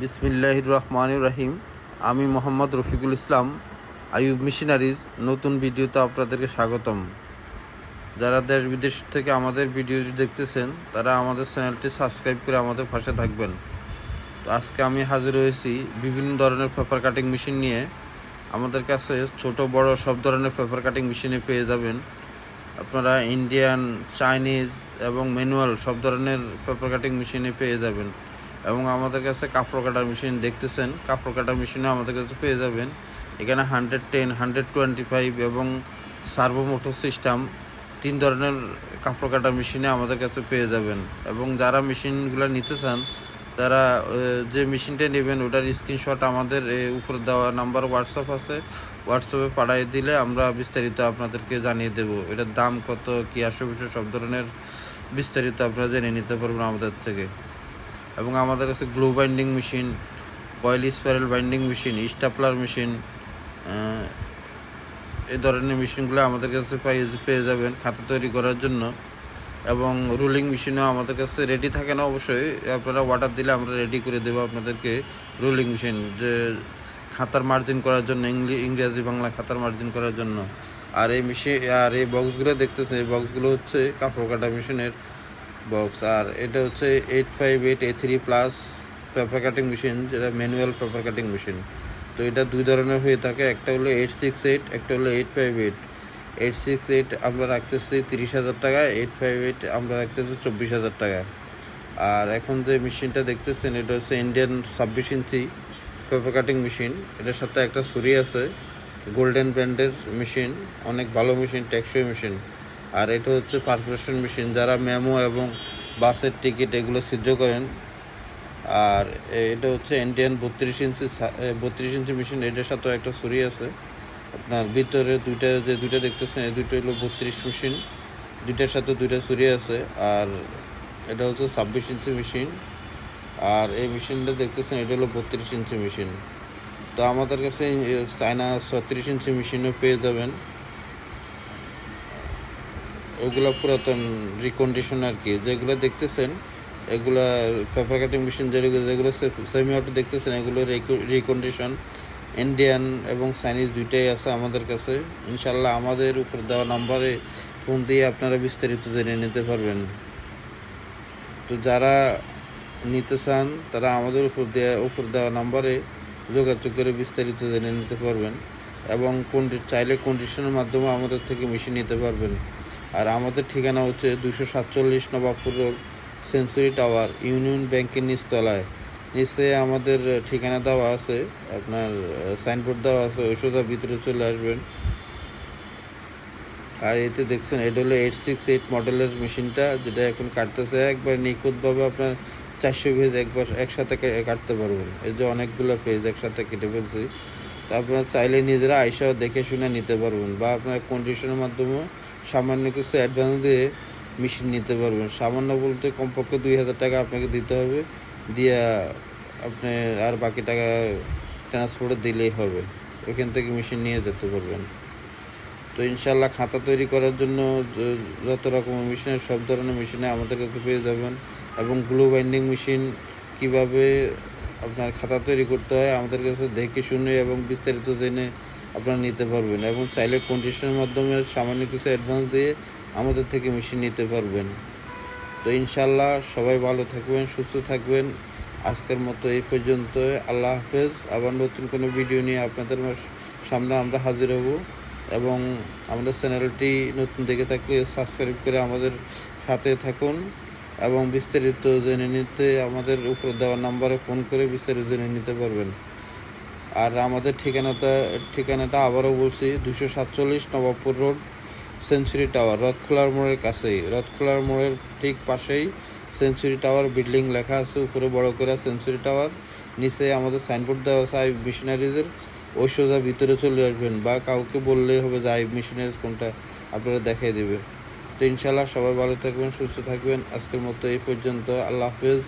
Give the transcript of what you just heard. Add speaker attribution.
Speaker 1: বিসমিল্লাহ রহমান রাহিম। আমি মোহাম্মদ রফিকুল ইসলাম আয়ুব মিশনারিজ, নতুন ভিডিওতে আপনাদেরকে স্বাগতম। যারা দেশ বিদেশ থেকে আমাদের ভিডিওটি দেখতেছেন, তারা আমাদের চ্যানেলটি সাবস্ক্রাইব করে আমাদের পাশে থাকবেন। তো আজকে আমি হাজির হয়েছি বিভিন্ন ধরনের পেপার কাটিং মেশিন নিয়ে। আমাদের কাছে ছোট, বড় সব ধরনের পেপার কাটিং মেশিনে পেয়ে যাবেন। আপনারা ইন্ডিয়ান, চাইনিজ এবং ম্যানুয়াল সব ধরনের পেপার কাটিং মেশিনে পেয়ে যাবেন। এবং আমাদের কাছে কাপড় কাটার মেশিন দেখতেছেন, কাপড় কাটার মেশিনও আমাদের কাছে পেয়ে যাবেন। এখানে hundred ten, hundred twenty five এবং সার্ভো মোটর সিস্টেম, তিন ধরনের কাপড় কাটার মেশিনে আমাদের কাছে পেয়ে যাবেন। এবং যারা মেশিনগুলো নিতে চান, তারা যে মেশিনটা নেবেন, ওটার স্ক্রিনশট আমাদের উপরে দেওয়া নাম্বার হোয়াটসঅ্যাপ আছে। হোয়াটসঅ্যাপে পাঠিয়ে দিলে আমরা বিস্তারিত আপনাদেরকে জানিয়ে দেব। এটার দাম কত, কী বিষয় সব ধরনের বিস্তারিত আপনারা জেনে নিতে পারবেন আমাদের থেকে। এবং আমাদের কাছে glue binding machine, coil spiral binding machine, stapler machine এই ধরনের মেশিনগুলো আমাদের কাছে পেয়ে যাবেন খাতা তৈরি করার জন্য। এবং রুলিং মেশিনও আমাদের কাছে রেডি থাকে না অবশ্যই। আপনারা অর্ডার দিলে আমরা রেডি করে দেবো আপনাদেরকে রুলিং মেশিন, যে খাতার মার্জিন করার জন্য ইংরেজি বাংলা খাতার মার্জিন করার জন্য। আর এই মেশিন আর এই বক্সগুলো দেখতেছে এই বক্সগুলো হচ্ছে কাপড় কাটা মেশিনের। বক্স আর এটা হচ্ছে eight five eight A three plus paper cutting machine যেটা ম্যানুয়াল পেপার কাটিং মেশিন তো এটা দুই ধরনের হয়ে থাকে, একটা হলো এইট সিক্স এইট একটা হলো eight five eight eight six eight আমরা রাখতেছি তিরিশ হাজার টাকা এইট ফাইভ এইট আমরা রাখতেছি চব্বিশ হাজার টাকা। আর এখন যে মেশিনটা দেখতেছেন, এটা হচ্ছে ইন্ডিয়ান ছাব্বিশ ইঞ্চি পেপার কাটিং মেশিন এটার সাথে একটা ছুরি আছে গোল্ডেন ব্র্যান্ডের মেশিন অনেক ভালো মেশিন টেকসই মেশিন আর এটা হচ্ছে পারফরেশন মেশিন যারা মেমো এবং বাসের টিকিট এগুলো সিদ্ধ করেন। আর এটা হচ্ছে ইন্ডিয়ান বত্রিশ ইঞ্চি বত্রিশ ইঞ্চি মেশিন এটার সাথেও একটা ছুরি আছে। আপনার ভিতরে দুইটা, যে দুইটা দেখতেছেন, এই দুইটা হলো বত্রিশ মেশিন দুইটার সাথে দুইটা ছুরি আছে। আর এটা হচ্ছে ছাব্বিশ ইঞ্চি মেশিন আর এই মেশিনটা দেখতেছেন, এটা হলো বত্রিশ ইঞ্চি মেশিন তো আমাদের কাছে চায়না ছত্রিশ ইঞ্চি মেশিনও পেয়ে যাবেন। ওগুলো পুরাতন রিকন্ডিশন আর কি যেগুলো দেখতেছেন, এগুলা পেপার কাটিং মেশিন যেগুলো যেগুলো সেমি অটো দেখতেছেন, এগুলো রিকন্ডিশন ইন্ডিয়ান এবং চাইনিজ দুইটাই আছে আমাদের কাছে। ইনশাল্লাহ আমাদের উপর দেওয়া নাম্বারে ফোন দিয়ে আপনারা বিস্তারিত জেনে নিতে পারবেন। তো যারা নিতে চান, তারা আমাদের উপর দেওয়া উপর দেওয়া নাম্বারে যোগাযোগ করে বিস্তারিত জেনে নিতে পারবেন এবং কোন চাইলে কন্ডিশনের মাধ্যমে আমাদের থেকে মেশিন নিতে পারবেন। আর আমাদের ঠিকানা হচ্ছে দুশো সাতচল্লিশ Nawabpur road, century tower, union ব্যাংকের নিচতলায়। নিচে আমাদের ঠিকানা দেওয়া আছে, আপনার সাইনবোর্ড দেওয়া আছে, ওই সোজা ভিতরে চলে আসবেন। আর এতে দেখছেন, এটা হলো এইট সিক্স এইট মডেলের মেশিনটা, যেটা এখন কাটতেছে। একবার নিখুঁতভাবে আপনার চারশো পেজ একবার একসাথে কাটতে পারবেন। এই যে অনেকগুলো পেজ একসাথে কেটে ফেলছি। তা আপনারা চাইলে নিজেরা আইসাও দেখে শুনে নিতে পারবেন, বা আপনার কন্ডিশনের মাধ্যমে সামান্য কিছু অ্যাডভান্স দিয়ে মেশিন নিতে পারবেন। সামান্য বলতে কমপক্ষে দুই হাজার টাকা আপনাকে দিতে হবে। দিয়ে আপনি আর বাকি টাকা ট্রান্সপোর্টে দিলেই হবে। ওইখান থেকে মেশিন নিয়ে যেতে পারবেন। তো ইনশাল্লাহ খাতা তৈরি করার জন্য যত রকম মেশিনের সব ধরনের মেশিনে আমাদের কাছে পেয়ে যাবেন। এবং গ্লো বাইন্ডিং মেশিন কীভাবে আপনার খাতা তৈরি করতে হয়, আমাদের কাছে দেখে শুনে এবং বিস্তারিত জেনে আপনারা নিতে পারবেন এবং চাইলে কন্ডিশনের মাধ্যমে সামান্য কিছু অ্যাডভান্স দিয়ে আমাদের থেকে মেশিন নিতে পারবেন। তো ইনশাল্লাহ সবাই ভালো থাকবেন, সুস্থ থাকবেন। আজকের মতো এই পর্যন্ত আল্লাহ হাফেজ। আবার নতুন কোনো ভিডিও নিয়ে আপনাদের সামনে আমরা হাজির হব এবং আমাদের চ্যানেলটি নতুন দেখে থাকলে সাবস্ক্রাইব করে আমাদের সাথে থাকুন এবং বিস্তারিত জেনে নিতে আমাদের উপর দেওয়া নাম্বারে ফোন করে বিস্তারিত জেনে নিতে পারবেন। আর আমাদের ঠিকানাটা ঠিকানাটা আবারও বলছি দুশো সাতচল্লিশ নবাবপুর রোড, সেঞ্চুরি টাওয়ার, রথখোলার মোড়ের কাছেই। রথখোলার মোড়ের ঠিক পাশেই সেঞ্চুরি টাওয়ার, বিল্ডিং লেখা আছে উপরে বড় করে সেঞ্চুরি টাওয়ার। নিচে আমাদের সাইনবোর্ড দেওয়া আছে আইব মিশনারিজের। ওই সোজা ভিতরে চলে আসবেন বা কাউকে বললেই হবে যে আইব মিশনারিজ কোনটা, আপনারা দেখাই দেবে। তো ইনশাল্লাহ সবাই ভালো থাকবেন, সুস্থ থাকবেন। আজকের মতো এই পর্যন্ত। আল্লাহ হাফেজ।